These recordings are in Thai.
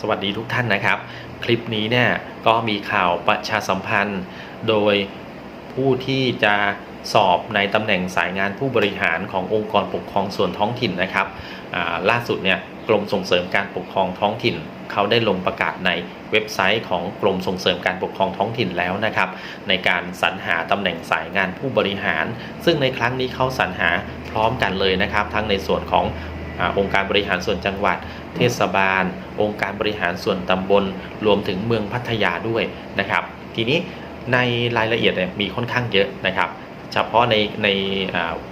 สวัสดีทุกท่านนะครับ คลิปนี้เนี่ยก็มีข่าวประชาสัมพันธ์ โดยผู้ที่จะสอบในตำแหน่งสายงานผู้บริหารขององค์กรปกครองส่วนท้องถิ่นนะครับล่าสุดเนี่ยกรมส่งเสริมการปกครองท้องถิ่น เขาได้ลงประกาศในเว็บไซต์ของกรมส่งเสริมการปกครองท้องถิ่นแล้วนะครับ ในการสรรหาตำแหน่งสายงานผู้บริหาร ซึ่งในครั้งนี้เขาสรรหาพร้อมกันเลยนะครับ ทั้งในส่วนขององค์การบริหารส่วนจังหวัด เทศบาล องค์การบริหารส่วนตำบล รวมถึงเมืองพัทยาด้วยนะครับ ทีนี้ในรายละเอียดเนี่ยมีค่อนข้างเยอะนะครับ เฉพาะในใน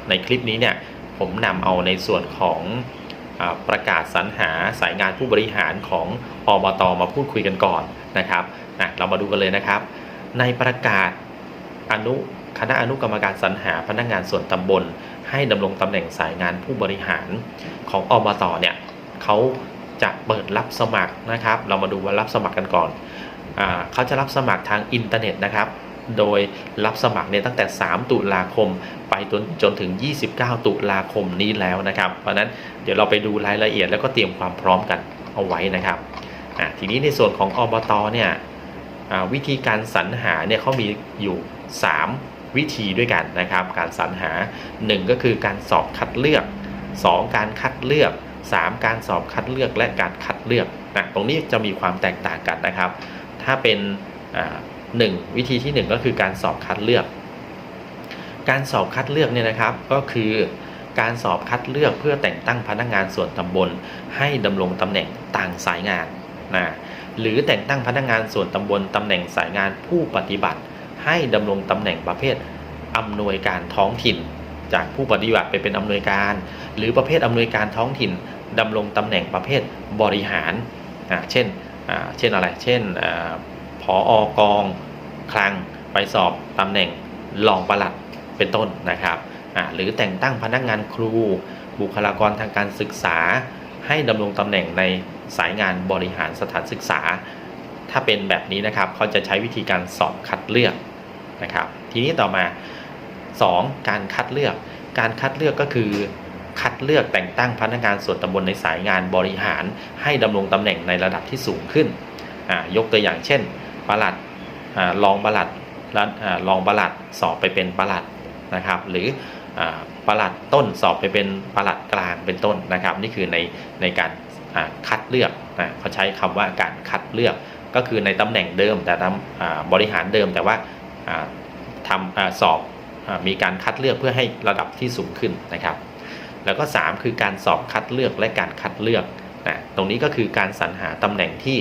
ในคลิปนี้เนี่ยผมนำเอาในส่วนของอประกาศสรรหาสายงานผู้บริหารของอบตมาพูดคุยกันก่อนนะครับอะเรามาดูกันเลยนะครับ ในประกาศอนุคณะอนุกรรมการสรรหาพนักงานส่วนตำบล ให้ดำรงตำแหน่งสายงานผู้บริหารของอบตเนี่ย เขาจะเปิดรับสมัครนะครับ เรามาดูว่ารับสมัครกันก่อนอเขาจะรับสมัครทางอินเทอร์เน็ตนะครับ โดยรับสมัครเนี่ยตั้งแต่ 3 ตุลาคม ไปจนจนถึง 29 ตุลาคมนี้แล้วนะครับ เพราะนั้นเดี๋ยวเราไปดูรายละเอียดแล้วก็เตรียมความพร้อมกันเอาไว้นะครับทีนี้ในส่วนของอบตเนี่ยวิธีการสรรหาเนี่ยเขามีอยู่ 3 วิธีด้วยกันนะครับ การสรรหา 1 ก็คือการสอบคัดเลือก 2 การคัดเลือก 3 การสอบคัดเลือกและการคัดเลือกนะตรงนี้จะมีความแตกต่างกันนะครับ ถ้าเป็นหนึ่งวิธีที่ 1 ก็คือการสอบคัดเลือก การสอบคัดเลือกเนี่ยนะครับก็คือการสอบคัดเลือกเพื่อแต่งตั้งพนักงานส่วนตำบล ให้ดำรงตำแหน่งต่างสายงานนะหรือแต่งตั้งพนักงานส่วนตำบลตำแหน่งสายงานผู้ปฏิบัติ ให้ดำรงตำแหน่งประเภทอำนวยการท้องถิ่น จากผู้ปฏิบัติไปเป็นอำนวยการ หรือประเภทอำนวยการท้องถิ่น ดำรงตำแหน่งประเภทบริหารเช่นเช่นอะไร เช่นอผออกองคลังไปสอบตำแหน่งรองปลัดเป็นต้นนะครับหรือแต่งตั้งพนักงานครู บุคลากรทางการศึกษา ให้ดำรงตำแหน่งในสายงานบริหารสถานศึกษา ถ้าเป็นแบบนี้นะครับเขาจะใช้วิธีการสอบคัดเลือกนะครับ ทีนี้ต่อมา 2. การคัดเลือก การคัดเลือกก็คือ คัดเลือกแต่งตั้งพนักงานส่วนตำบลในสายงานบริหาร ให้ดำรงตำแหน่งในระดับที่สูงขึ้น ยกตัวอย่างเช่นประหลัดรองประหลัดและอ่ารองปลัดสอบไปเป็นประหลัดนะครับหรืออ่าปลัดต้นสอบไปเป็นประหลัดกลางเป็นต้นนะครับ นี่คือในในการคัดเลือกนะเขาใช้คำว่าการคัดเลือกก็คือในตำแหน่งเดิมแต่ทำบริหารเดิมแต่ว่าทำอสอบอมีการคัดเลือกเพื่อให้ระดับที่สูงขึ้นนะครับ แล้วก็ 3 คือการสอบคัดเลือกและการคัดเลือกนะตรงนี้ก็คือการสรรหาตำแหน่งที่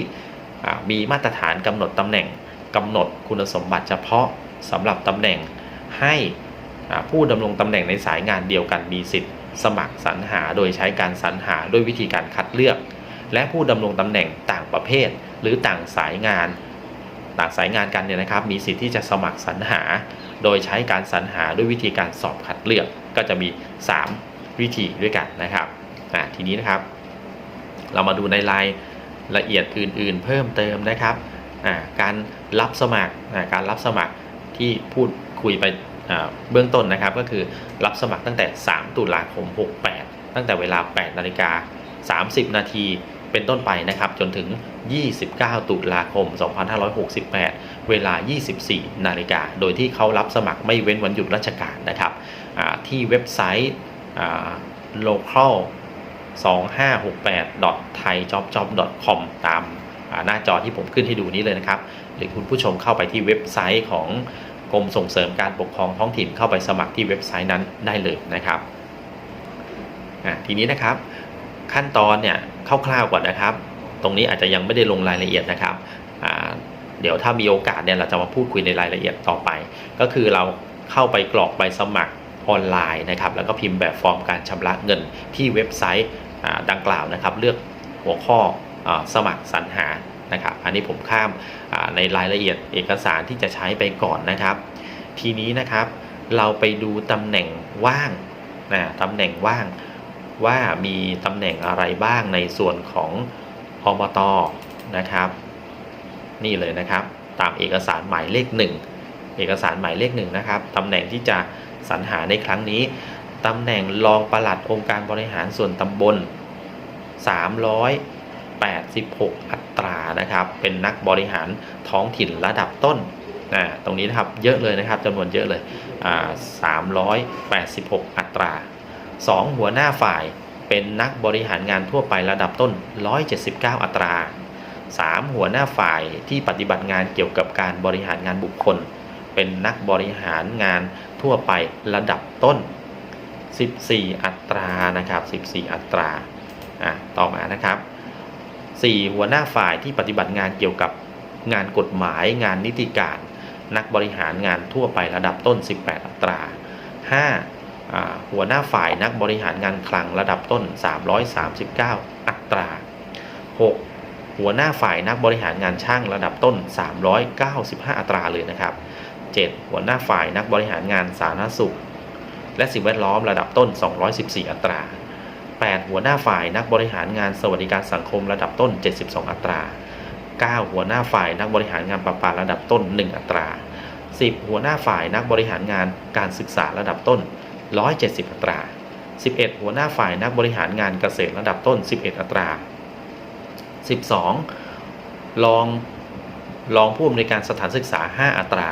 มีมาตรฐานกำหนดตำแหน่งกำหนดคุณสมบัติเฉพาะสำหรับตำแหน่งให้ผู้ดำรงตำแหน่งในสายงานเดียวกันมีสิทธิ์ สมัครสรรหาโดยใช้การสรรหาด้วยวิธีการคัดเลือก และผู้ดำรงตำแหน่งต่างประเภท หรือต่างสายงาน ต่างสายงานกันเนี่ยนะครับ มีสิทธิ์ที่จะสมัครสรรหา โดยใช้การสรรหาด้วยวิธีการสอบคัดเลือกก็จะมี 3 วิธีด้วยกันนะครับทีนี้นะครับ เรามาดูในรายละเอียดอื่น ๆ เพิ่มเติมนะครับการรับสมัครการรับสมัครที่พูดคุยไปเบื้องต้นนะครับ ก็คือรับสมัครตั้งแต่ 3 ตุลาคม 68 ตั้งแต่เวลา 8 นาฬิกา 30 นาทีเป็นต้นไปนะครับ จนถึง 29 ตุลาคม 2568 เวลา 24 นาฬิกา โดยที่เขารับสมัครไม่เว้นวันหยุดราชการนะครับที่เว็บไซต์ local 2568 thaijobjob.com ตามาหน้าจอที่ผมขึ้นให้ดูนี้เลยนะครับ หรือคุณผู้ชมเข้าไปที่เว็บไซต์ของกรมส่งเสริมการปกครองท้องถิ่นเข้าไปสมัครที่เว็บไซต์นั้นได้เลยนะครับทีนี้นะครับขั้นตอนเนี่ยคร่าวๆก่อนนะครับ ตรงนี้อาจจะยังไม่ได้ลงรายละเอียดนะครับเดี๋ยวถ้ามีโอกาสเนี่ยเราจะมาพูดคุยในรายละเอียดต่อไป ก็คือเราเข้าไปกรอกใบสมัคร ออนไลน์นะครับแล้วก็พิมพ์แบบฟอร์มการชำระเงินที่เว็บไซต์ดังกล่าวนะครับ เลือกหัวข้ออสมัครสรรหานะครับ อันนี้ผมข้ามในรายละเอียดเอกสารที่จะใช้ไปก่อนนะครับ ทีนี้นะครับเราไปดูตำแหน่งว่างนะตำแหน่งว่างว่ามีตำแหน่งอะไรบ้างในส่วนของอบตนะครับ นี่เลยนะครับ ตามเอกสารหมายเลขหนึ่งเอกสารหมายเลขหนึ่งนะครับตำแหน่งที่จะ สรรหาในครั้งนี้ตำแหน่งรองปลัดองค์การบริหารส่วนตำบล 386 อัตรานะครับ เป็นนักบริหารท้องถิ่นระดับต้นอ่าตรงนี้นะครับเยอะเลยนะครับจำนวนเยอะเลยอ่า386 อัตรา 2 หัวหน้าฝ่ายเป็นนักบริหารงานทั่วไประดับต้น 179 อัตรา 3. หัวหน้าฝ่ายที่ปฏิบัติงานเกี่ยวกับการบริหารงานบุคคล เป็นนักบริหารงานทั่วไประดับต้น 14 อัตรานะครับ 14 อัตราอะต่อมานะครับ 4. หัวหน้าฝ่ายที่ปฏิบัติงานเกี่ยวกับงานกฎหมายงานนิติการ นักบริหารงานทั่วไประดับต้น 18 อัตรา 5. อ่าหัวหน้าฝ่ายนักบริหารงานคลังระดับต้น 339 อัตรา 6. หัวหน้าฝ่ายนักบริหารงานช่างระดับต้น 395 อัตราเลยนะครับ 7. หัวหน้าฝ่ายนักบริหารงานสาธารณสุข และสิ่งแวดล้อมระดับต้น 214 อัตรา 8. หัวหน้าฝ่ายนักบริหารงานสวัสดิการสังคมระดับต้น 72 อัตรา 9. หัวหน้าฝ่ายนักบริหารงานประปาระดับต้น 1 อัตรา 10. หัวหน้าฝ่ายนักบริหารงานการศึกษาระดับต้น 170 อัตรา 11. หัวหน้าฝ่ายนักบริหารงานเกษตรระดับต้น 11 อัตรา 12. รองรองผู้อำนวยการสถานศึกษา 5 อัตรา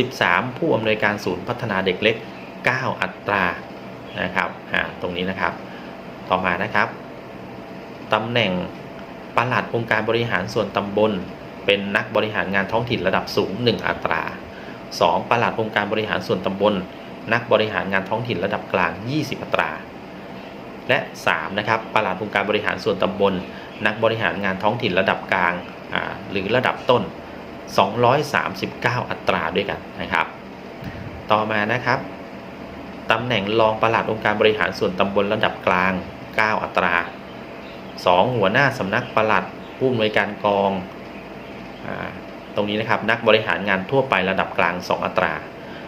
13. ผู้อำนวยการศูนย์พัฒนาเด็กเล็ก 9 อัตรานะครับตรงนี้นะครับ ต่อมานะครับตำแหน่งปลัดองค์การบริหารส่วนตำบล เป็นนักบริหารงานท้องถิ่นระดับสูง 1 อัตรา 2. ปลัดองค์การบริหารส่วนตำบล นักบริหารงานท้องถิ่นระดับกลาง 20 อัตรา และ 3. นะครับปลัดองค์การบริหารส่วนตำบล นักบริหารงานท้องถิ่นระดับกลางหรือระดับต้น 239 อัตราด้วยกันนะครับ ต่อมานะครับตำแหน่งรองปลัดองค์การบริหารส่วนตำบลระดับกลาง 9 อัตรา 2. หัวหน้าสำนักปลัดผู้อำนวยการกองอตรงนี้นะครับนักบริหารงานทั่วไประดับกลาง 2 อัตรา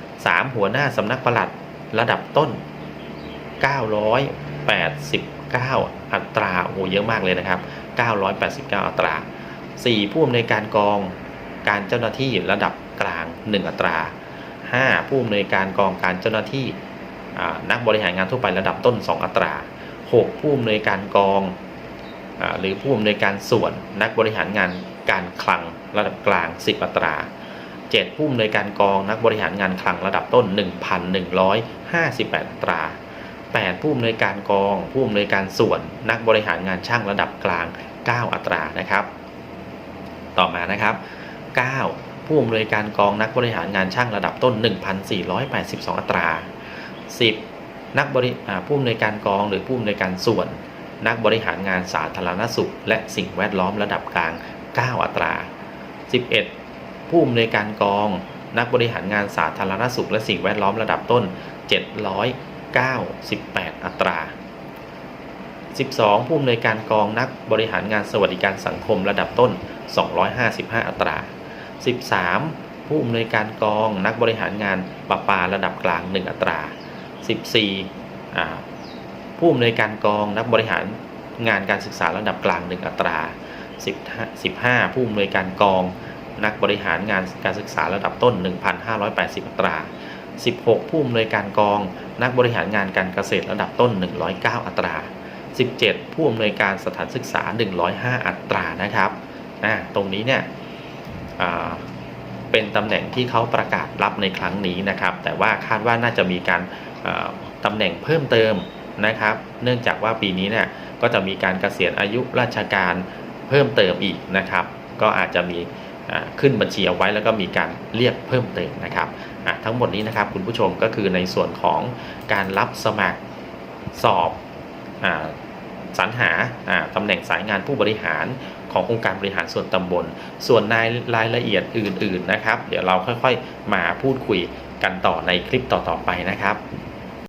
3. หัวหน้าสำนักปลัดระดับต้น 989 อัตราโอ้โหเยอะมากเลยนะครับ 989 อัตรา 4. ผู้อำนวยการกอง การเจ้าหน้าที่ระดับกลาง 1 อัตรา 5. ผู้อำนวยการกองการเจ้าหน้าที่นักบริหารงานทั่วไประดับต้น 2 อัตรา 6. ผู้อำนวยการกองอหรือผู้อำนวยการส่วนนักบริหารงานการคลังระดับกลาง 10 อัตรา 7. ผู้อำนวยการกองนักบริหารงานคลังระดับต้น 1,158 อัตรา 8. ผู้อำนวยการกอง ผู้อำนวยการส่วนนักบริหารงานช่างระดับกลาง 9 อัตรานะครับ ต่อมานะครับ 9. ผู้อำนวยการกองนักบริหารงานช่างระดับต้น 1,482 อัตรา 10. นักบริผู้อำนวยการกองหรือผู้อำนวยการส่วน นักบริหารงานสาธารณสุข และสิ่งแวดล้อมระดับกลาง 9 อัตรา 11. ผู้อำนวยการกอง นักบริหารงานสาธารณสุข และสิ่งแวดล้อมระดับต้น 798 อัตรา 12. ผู้อำนวยการกองนักบริหารงานสวัสดิการสังคมระดับต้น 255 อัตรา 13. ผู้อำนวยการกองนักบริหารงานประปาระดับกลาง 1 อัตรา 14. อ่ผู้อำนวยการกองนักบริหารงานการศึกษาระดับกลาง 1 อัตรา 15 ผู้อำนวยการกองนักบริหารงานการศึกษาระดับต้น 1,580 อัตรา 16 ผู้อำนวยการกอง นักบริหารงานการเกษตรระดับต้น 109 อัตรา 17 ผู้อำนวยการสถานศึกษา 105 อัตรานะครับ ตรงนี้เนี่ย เป็นตำแหน่งที่เขาประกาศรับในครั้งนี้นะครับ แต่ว่าคาดว่าน่าจะมีการอ่าตำแหน่งเพิ่มเติมนะครับ เนื่องจากว่าปีนี้เนี่ยก็จะมีการเกษียณอายุราชการเพิ่มเติมอีกนะครับ ก็อาจจะมีขึ้นบัญชีเอาไว้แล้วก็มีการเรียกเพิ่มเติมนะครับทั้งหมดนี้นะครับคุณผู้ชมก็คือในส่วนของการรับสมัครสอบอา สรรหาตำแหน่งสายงานผู้บริหารขององค์การบริหารส่วนตำบล ส่วนในรายละเอียดอื่น ๆนะครับ เดี๋ยวเราค่อยๆมาพูดคุยกันต่อในคลิปต่อๆไปนะครับ